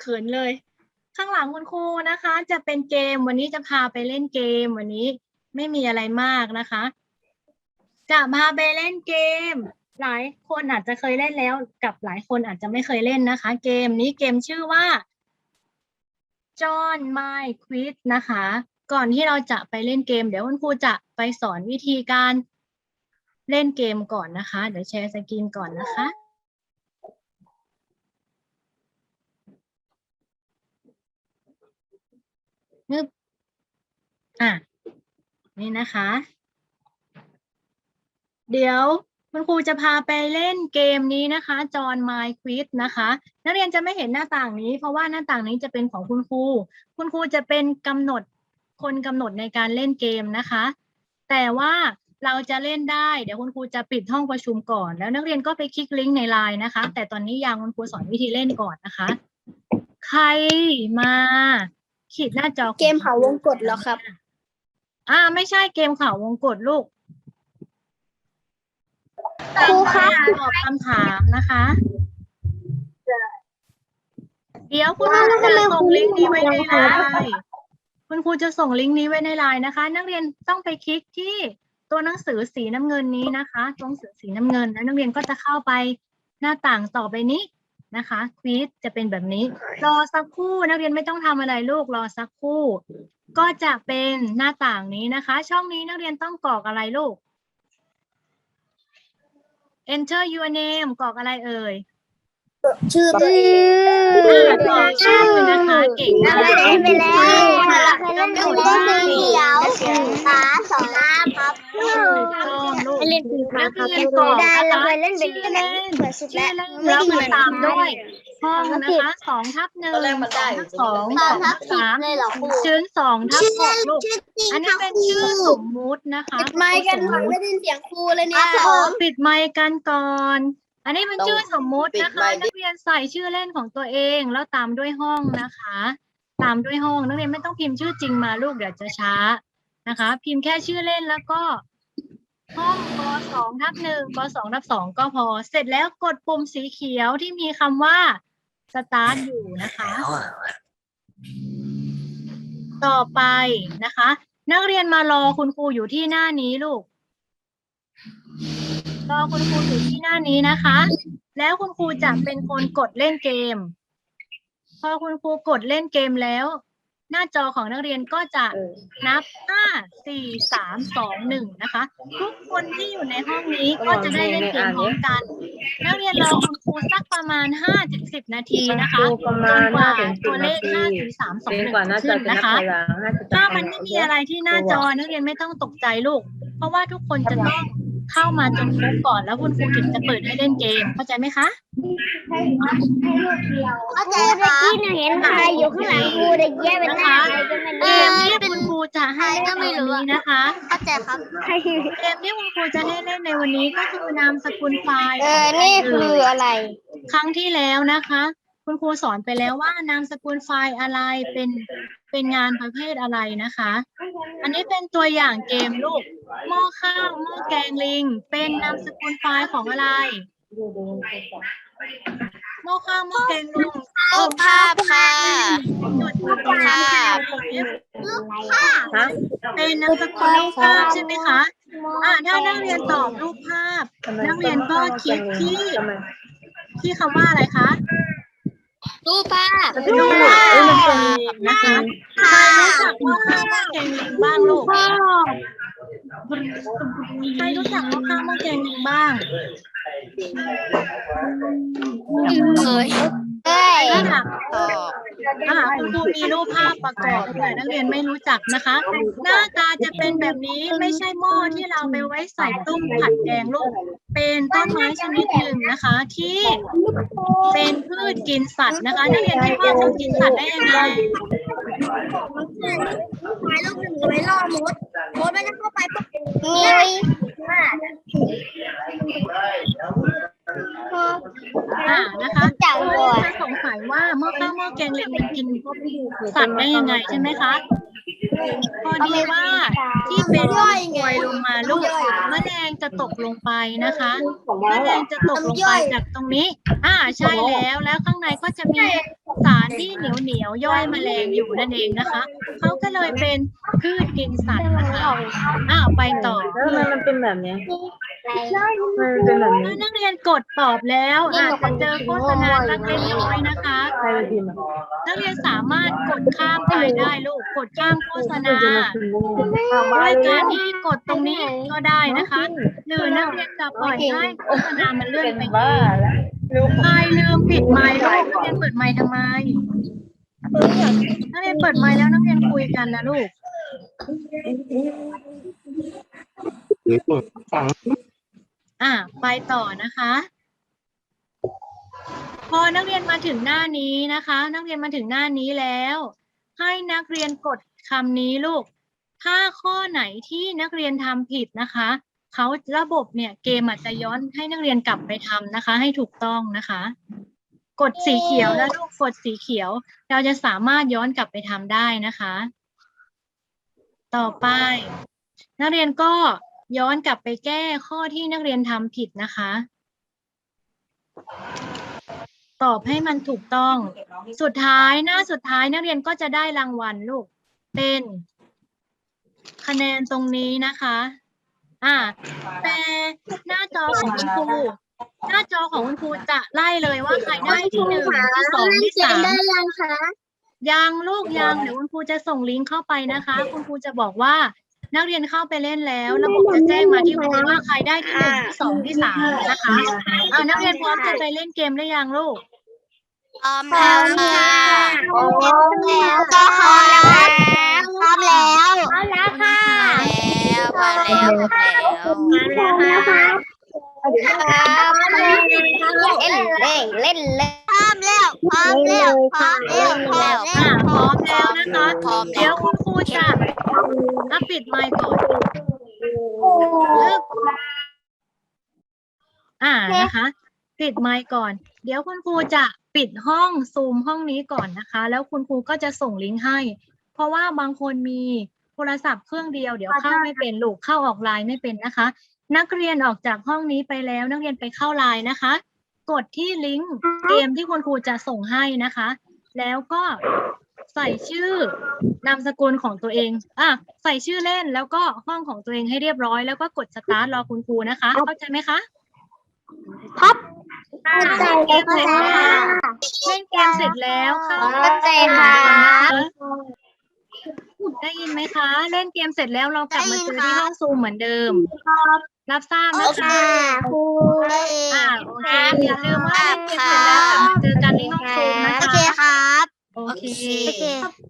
เขินเลย ข้างหลังคุณครูนะคะ จะเป็นเกมวันนี้จะพาไปเล่นเกมวันนี้ไม่มีอะไรมากนะคะ จะพาไปเล่นเกม หลายคนอาจจะเคยเล่นแล้ว กับหลายคนอาจจะไม่เคยเล่นนะคะ เกมนี้เกมชื่อว่า John My Quiz นะคะ ก่อนที่เราจะไปเล่นเกม เดี๋ยวคุณครูจะไปสอนวิธีการเล่นเกมก่อนนะคะ เดี๋ยวแชร์สกรีนก่อนนะคะ นึบอะนี่นะคะ เดี๋ยวคุณครูจะพาไปเล่นเกมนี้นะคะจอ h n My Quiz นะคะ นักเรียนจะไม่เห็นหน้าต่างนี้ เพราะว่าหน้าต่างนี้จะเป็นของคุณครู คุณครูจะเป็นกำหนดคนกำหนดในการเล่นเกมนะคะ แต่ว่าเราจะเล่นได้ เดี๋ยวคุณครูจะปิดห้องประชุมก่อน แล้วนักเรียนก็ไปคลิกลิงก์ในไลน์นะคะ แต่ตอนนี้ยังคุณครูสอนวิธีเล่นก่อนนะคะ ใครมา ขีดหน้าจอของเกมเขาวงกดเหรอครับ อ่า ไม่ใช่เกมข่าววงกดลูกครูครับตอบคำถามนะคะ เดี๋ยวคุณครูจะส่งลิงก์นี้ไว้ในไลน์คุณครูจะส่งลิงก์นี้ไว้ในไลน์นะคะ นักเรียนต้องไปคลิกที่ตัวหนังสือสีน้ำเงินนี้นะคะตัวหนังสือสีน้ำเงิน แล้วนักเรียนก็จะเข้าไปหน้าต่างต่อไปนี้ นะคะควิสจะเป็นแบบนี้ รอสักครู่นักเรียนไม่ต้องทำอะไรลูกรอสักครู่ ก็จะเป็นหน้าต่างนี้นะคะ ช่องนี้นักเรียนต้องกรอกอะไรลูก enter your name กรอกอะไรเอ่ยชื่อตัวเองอ่ากรอกชื่อนะคะเก่งมากเราเล่นไปแล้วเราเคยเล่นไปแล้วสีเขียวขาสองหน้าพับถูกต้องลูก เล่นสีขานักพับเรียนกรอกได้นะเราคะเคยเล่นไปชื่อแล้เล่วนเปิดสุดชื่แล้อวเล่นแล้วก็ตามด้วยห้องนะคะสองทับหนึ่งสองทับสองตสออนงทัทับบสิบสามเลยเหรอครูชื่อสองทับหกลูกชื่อจริงอันนี้เป็นชื่อสมมุตินะคะปิดไมค์กันหน่อยไม่ได้ยินเสียงครูเลยเนี่ยเออปิดไมค์กันก่อนอันนี้เป็นชื่อสมมุตินะคะ นักเรียนใส่ชื่อเล่นของตัวเองแล้วตามด้วยห้องนะคะ ตามด้วยห้องนักเรียนไม่ต้องพิมพ์ชื่อจริงมาลูกเดี๋ยวจะช้านะคะ พิมพ์แค่ชื่อเล่นแล้วก็ ห้องปสองทับหนึ่งปสองทับสองก็พอ เสร็จแล้วกดปุ่มสีเขียวที่มีคำว่า start อยู่นะคะ ต่อไปนะคะ นักเรียนมารอคุณครูอยู่ที่หน้านี้ลูก รอคุณครูอยู่ที่หน้านี้นะคะ แล้วคุณครูจะเป็นคนกดเล่นเกม พอคุณครูกดเล่นเกมแล้ว หน้าจอของนักเรียนก็จะนับห้าสี่สามสองหนึ่งนะคะ ทุกคนที่อยู่ในห้องนี้ก็จะได้เล่นเกมพร้อมกัน นักเรียนรอคุณครูสักประมาณห้าถึงสิบนาทีนะคะประจมานณกว่าห้าถึงสิตับวเลนาขทีห้าสี่สามสองหเป็นนึ่งกว่าน่าขึ้จะนเป็นนันะบคะถอยหลังห้าสิบถ้ามันไม่มีอะไรที่หน้าจอนักเรียนไม่ต้องตกใจลูก เพราะว่าทุกคนจะต้องเข้ามาจนครบก่อนแล้วคุณครูถึงจะเปิดให้เล่นเกมเข้าใจไหมคะเข้าใจครับเมื่อกี้หนูเห็นใคร อยู่ข้างหลังครูแต่แย่เป็นหน้าใครก็ไม่เกรู้มที่คุณครูจะให้เล่นในวันนี้นะคะ เข้าใจครับเกมที่คุณครูจะให้เล่นในวันนี้ก็คือนามสกุลไฟล์เออ นี่คืออะไร ครั้งที่แล้วนะคะ คุณครูสอนไปแล้วว่านามสกุลไฟล์อะไรเป็นเป็นงานประเภทอะไรนะคะ อันนี้เป็นตัวอย่างเกมลูกหม้อข้าวหม้อแกงลิง เป็นนามสกุลไฟล์ของอะไรหม้อข้าวหม้อแกงลิง รูปภาพค่ะ จุดรูปภาพ ฮะเป็นนามสกุลรูปภาพใช่ไหมคะอ่าถ้านักเรียนตอบรูปภาพ นักเรียนก็คลิกที่ทำไมที่คำว่าอะไรคะ รูปภาพรูปภาพนะคะใครรู้จักหม้อข้าวหม้อแกงลิงบ้างลูก ใครรู้จักหม้อข้าวหม้อแกงลิงบ้างเคยเอ้ยถ้าหากต่อ อ่าคุณครูมีรูปภาพประกอบแต่นักเรียนไม่รู้จักนะคะ หน้าตาจะเป็นแบบนี้ไม่ใช่หม้อที่เราไปไว้ใส่ต้มผัดแกงลูก เป็นต้นไม้ชนิดหนึ่งนะคะ ที่เป็นพืชกินสัตว์นะคะนักเรียนคิดว่าเขากินสัตว์ได้ยังไงถ่ายรูปหนึ่งไว้รอมดมดมันจะเข้าไปปุ๊บมี อ่านะคะจังคุณก่อนจะสงสัยว่าหม้อข้าวหม้อแกงลิงมันกินสัตว์ได้ยังไงใช่ไหมคะพอดีว่าที่เป็นกลวยลงมาลูกแมลงจะตกลงไปนะคะแมลงจะตกลงไปจากตรงนี้ อ่าใช่แล้วแล้วข้างในก็จะมี สารที่เหนียวเหนียวๆย่อยแมลงอยู่นั่นเองนะคะเขาก็เลยเป็นพืชกินสัตว์นะคะอ้าวไปต่อแล้วทำไมมันเป็นแบบเนี้ยมันเป็นแบบนี้ถ้านักเรียนกดตอบแล้วอาจจะเจอโฆษณาสักเล็กน้อยนะคะใครไปพิมพ์อะนักเรียนสามารถกดข้ามไปได้ลูกกดข้ามโฆษณาจะมาพิมพ์ได้ไงด้วยการที่กดตรงนี้ก็ได้นะคะหรือนักเรียนจะปล่อยให้โฆษณามันเลื่อนไปเอบ้าง แล้วใครลืมปิดไมค์ลูกนักเรียนเปิดไมค์ทำไมนักเรียนเปิดไมค์แล้วนักเรียนคุยกันนะลูกอะไปต่อนะคะ พอนักเรียนมาถึงหน้านี้นะคะ นักเรียนมาถึงหน้านี้แล้ว ให้นักเรียนกดคำนี้ลูก ถ้าข้อไหนที่นักเรียนทำผิดนะคะ เขาระบบเนี่ยเกมอาจจะย้อนให้นักเรียนกลับไปทำนะคะ ให้ถูกต้องนะคะ กดสีเขียวแล้วลูกกดสีเขียว เราจะสามารถย้อนกลับไปทำได้นะคะ ต่อไป นักเรียนก็ย้อนกลับไปแก้ข้อที่นักเรียนทำผิดนะคะ ตอบให้มันถูกต้อง สุดท้ายหน้าสุดท้ายนักเรียนก็จะได้รางวัลลูก เป็น คะแนนตรงนี้นะคะ อ่า แต่หน้าจอของคุณครูหน้าจอของคุณครูจะไล่เลยว่าใครได้ที่หนึ่งที่สองที่สามได้ยังคะยังลูกยังเดี๋ยวคุณครูจะส่งลิงก์เข้าไปนะคะ คุณครูจะบอกว่านักเรียนเข้าไปเล่นแล้วระบบจะแจ้งมาที่คุณครูว่าใครได้ที่หนึ่งที่สองที่สามนะคะอ่านักเรียนพร้อมจะไปเล่นเกมหรือยังลูกพร้อมแล้วค่ะพร้อมแล้วก็พร้อมแล้วพร้อมแล้วพร้อมแล้วค่ะ แล้วมาแล้วมาแล้วพร้อมแล้วค่ะเล่นเลยเล่นพร้อมแล้วพร้อมแล้วพร้อมแล้วพร้อมแล้วอ่าพร้อมแล้วนะคะพร้อมเดี๋แล้ยววคุณครูจะอะปิดไมค์ก่อนลิกอ่านะคะ ปิดไมค์ก่อน เดี๋ยวคุณครูจะปิดห้องซูมห้องนี้ก่อนนะคะ แล้วคุณครูก็จะส่งลิงก์ให้ เพราะว่าบางคนมี โทรศัพท์เครื่องเดียวเดี๋ยวเข้าไม่เป็นลูกเข้าออกไลน์ไม่เป็นนะคะ นักเรียนออกจากห้องนี้ไปแล้ว นักเรียนไปเข้าไลน์นะคะ กดที่ลิงก์เกมที่คุณครูจะส่งให้นะคะ แล้วก็ใส่ชื่อนามสกุลของตัวเองอะใส่ชื่อเล่นแล้วก็ห้องของตัวเองให้เรียบร้อยแล้วก็กดสตาร์ทรอคุณครูนะคะ เข้าใจไหมคะครับอะเล่นเกมเสร็จแล้วเล่นเกมเสร็จแล้วเข้าเข้าใจค่ะ ได้ยินไหมคะ เล่นเกมเสร็จแล้วเรากลับมาเจอที่ห้องซูมเหมือนเดิม รับทราบนะคะครูอ่าโอเคอย่าลืมว่าเล่นเกมเสร็จแล้วกลับมาเจอกันที่ห้องซูมนะโอคะเคครับ โอเคโอเค